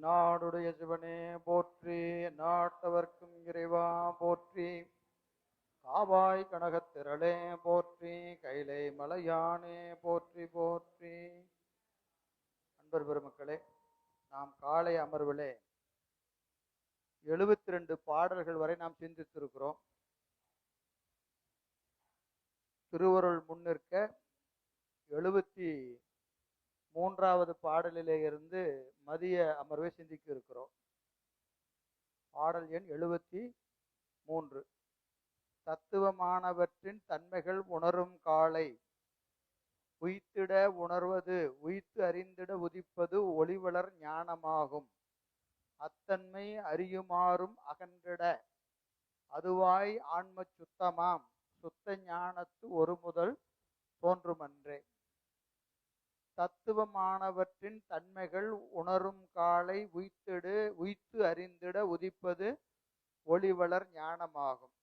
நாடுடைய சிவனே போற்றி. நாட்டவர்க்கும் இறைவா போற்றி. காவாய் கனகத்திரளே போற்றி. கைலை மலையானே போற்றி போற்றி. அன்பர் பெருமக்களே நாம் காலை அமர்விலே எழுபத்தி ரெண்டு பாடல்கள் வரை நாம் சிந்தித்திருக்கிறோம். திருவருள் முன்னிற்க எழுபத்தி மூன்றாவது பாடலிலே இருந்து மதிய அமர்வை சிந்திக்க இருக்கிறோம். பாடல் எண் எழுபத்தி மூன்று. தத்துவமானவற்றின் தன்மைகள் உணரும் காலை. உய்த்திட உணர்வது உய்த்து அறிந்திட உதிப்பது ஒளிவளர் ஞானமாகும். அத்தன்மை அறியுமாறும் அகன்றிட. அதுவாய் ஆன்ம சுத்தமாம். சுத்த ஞானத்து ஒரு முதல் தோன்றுமன்றே. தத்துவமானவற்றின் தன்மைகள் உணரும் காலை உய்த்திடு உய்த்து அறிந்திட உதிப்பது ஒளிவளர் ஞானமாகும்.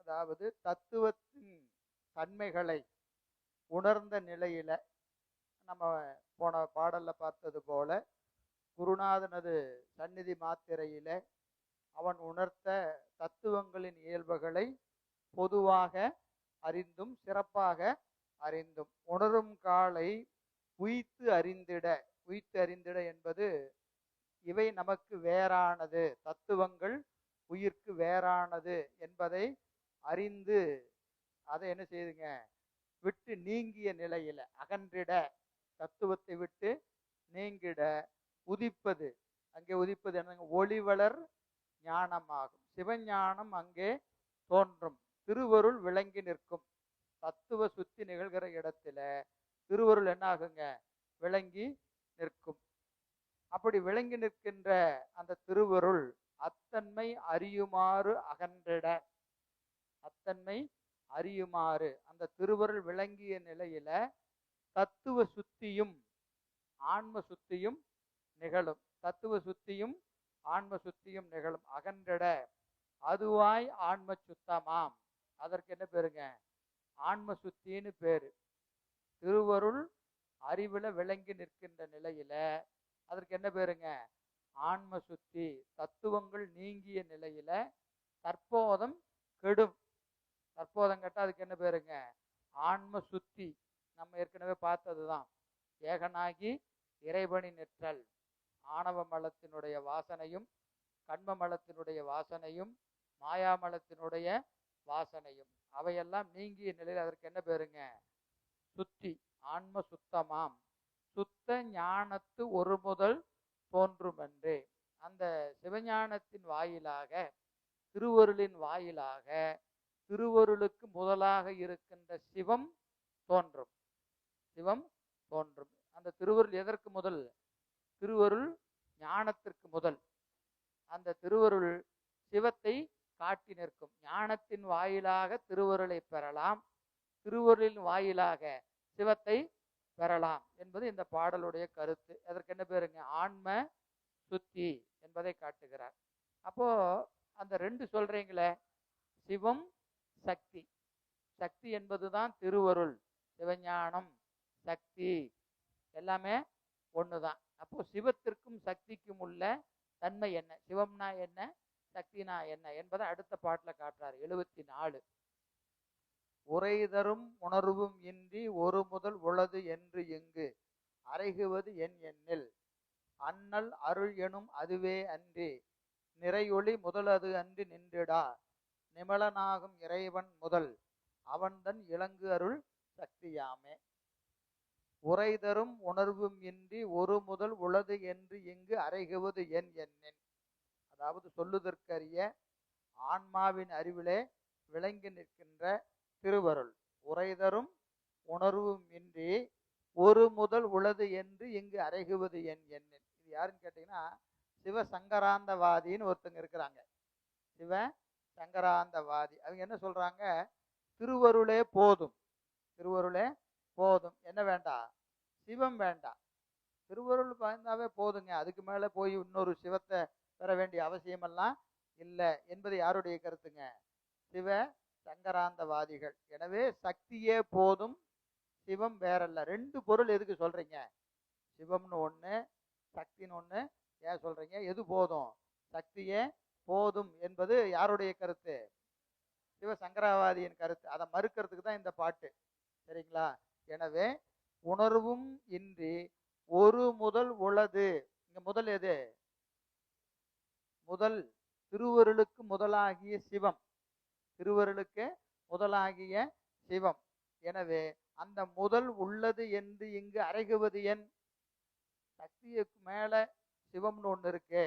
அதாவது தத்துவத்தின் தன்மைகளை உணர்ந்த நிலையில நம்ம போன பாடல்ல பார்த்தது போல குருநாதனது சந்நிதி மாத்திரையில அவன் உணர்த்த தத்துவங்களின் இயல்புகளை பொதுவாக அறிந்தும் சிறப்பாக அறிந்தும் உணரும் காலை உய்த்து அறிந்திட உய்த்து அறிந்திட என்பது இவை நமக்கு வேறானது. தத்துவங்கள் உயிர்க்கு வேறானது என்பதை அறிந்து அதை என்ன செய்யுதுங்க விட்டு நீங்கிய நிலையில அகன்றிட தத்துவத்தை விட்டு நீங்கிட உதிப்பது. அங்கே உதிப்பது என்னங்க ஒளிவளர் ஞானமாகும். சிவஞானம் அங்கே தோன்றும். திருவருள் விளங்கி நிற்கும். தத்துவ சுத்தி நிகழ்கிற இடத்துல திருவருள் என்ன ஆகுங்க விளங்கி நிற்கும். அப்படி விளங்கி நிற்கின்ற அந்த திருவருள் அத்தன்மை அறியுமாறு அகன்றிட. அத்தன்மை அறியுமாறு. அந்த திருவருள் விளங்கிய நிலையில தத்துவ சுத்தியும் ஆன்ம சுத்தியும் நிகழும். தத்துவ சுத்தியும் ஆன்ம சுத்தியும் நிகழும். அகன்றிட. அதுவாய் ஆன்ம சுத்தமாம். அதற்கு என்ன பேருங்க? ஆன்ம சுத்தின்னு பேரு. திருவருள் அறிவுல விளங்கி நிற்கின்ற நிலையில அதற்கு என்ன பேருங்க? ஆன்ம சுத்தி தத்துவங்கள் நீங்கிய நிலையில தற்போதம் கெடும். தற்போதம் கேட்டால் அதுக்கு என்ன பேருங்க? ஆன்ம சுத்தி நம்ம ஏற்கனவே பார்த்ததுதான். ஏகனாகி இறைவனி நிற்றல். ஆணவ மலத்தினுடைய வாசனையும் கண்ம மலத்தினுடைய வாசனையும் மாயாமலத்தினுடைய வாசனையும் அவையெல்லாம் நீங்கிய நிலையில் அதற்கு என்ன பேருங்க? சுத்தி ஆன்ம சுத்தமாம். சுத்த ஞானத்து ஒரு முதல் தோன்றுமென்றே. அந்த சிவஞானத்தின் வாயிலாக திருவருளின் வாயிலாக திருவருளுக்கு முதலாக இருக்கின்ற சிவம் தோன்றும். சிவம் தோன்றும். அந்த திருவருள் எதற்கு முதல்? திருவருள் ஞானத்திற்கு முதல். அந்த திருவருள் சிவத்தை காட்டி நிற்கும். ஞானத்தின் வாயிலாக திருவருளை பெறலாம். திருவருளின் வாயிலாக சிவத்தை பெறலாம் என்பது இந்த பாடலுடைய கருத்து. அதற்கு என்ன பேருங்க? ஆன்ம சுத்தி என்பதை காட்டுகிறார். அப்போ அந்த ரெண்டு சொல்றீங்களே சிவம் சக்தி. சக்தி என்பதுதான் திருவருள். சிவஞானம் சக்தி எல்லாமே ஒண்ணுதான். அப்போ சிவத்திற்கும் சக்திக்கும் உள்ள தன்மை என்ன? சிவம்னா என்ன? சக்தினா என்ன? என்பதை அடுத்த பாட்டில் காட்டுறாரு. எழுபத்தி நாலு. உரை தரும் உணர்வும் இன்றி ஒரு முதல் உளது என்று எங்கு? அறைகுவது என் எண்ணில். அண்ணல் அருள் எனும் அதுவே அன்றி. நிறையொளி முதலது அன்றி நின்றிடா. நிமலனாகும் இறைவன் முதல். அவன்தன் இலங்கு அருள் சக்தியாமே. உரை தரும் உணர்வும் இன்றி ஒரு முதல் உளது என்று இங்கு அறைகுவது என் எண்ணின் அதாவது சொல்லுதற்கரிய ஆன்மாவின் அறிவிலே விளங்கி நிற்கின்ற திருவருள் உரைதரும் உணர்வும் இன்றி ஒரு முதல் உளது என்று இங்கு அறைகுவது என் எண்ணில். இது யாருன்னு கேட்டீங்கன்னா சிவ சங்கராந்தவாதின்னு ஒருத்தங்க இருக்கிறாங்க. சிவ சங்கராந்தவாதி. அவங்க என்ன சொல்றாங்க? திருவருளே போதும். திருவருளே போதும். என்ன வேண்டாம் சிவம் வேண்டாம் திருவருள் பயந்தாவே போதுங்க. அதுக்கு மேலே போய் இன்னொரு சிவத்தை பெற வேண்டிய அவசியமெல்லாம் இல்லை என்பது யாருடைய கருத்துங்க? சிவ சங்கராந்தவாதிகள். எனவே சக்தியே போதும் சிவம் வேறல்ல. ரெண்டு பொருள் எதுக்கு சொல்றீங்க? சிவம்னு ஒன்று சக்தின்னு ஒன்று ஏன் சொல்றீங்க? எது போதும்? சக்தியே போதும் என்பது யாருடைய கருத்து? சிவ சங்கராவாதியின் கருத்து. அதை மறுக்கிறதுக்கு தான் இந்த பாட்டு. சரிங்களா? எனவே உணர்வும் இன்றி ஒரு முதல் உளது. இங்க முதல் எது? முதல் திருவருளுக்கு முதலாகிய சிவம். திருவருளுக்கு முதலாகிய சிவம். எனவே அந்த முதல் உள்ளது என்று இங்கு அறைகுவது என்? சக்திக்கு மேல சிவம்னு ஒண்ணு இருக்கு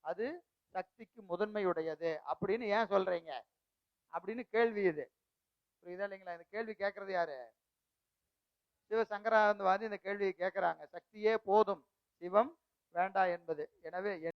அது சக்திக்கு முதன்மையுடையது அப்படின்னு ஏன் சொல்றீங்க? அப்படின்னு கேள்வி இது. புரியுதா இல்லைங்களா? இந்த கேள்வி கேட்கறது யாரு? சிவசங்கரானந்தவாதி இந்த கேள்வியை கேட்கிறாங்க. சக்தியே போதும் சிவம் வேண்டா என்பது. எனவே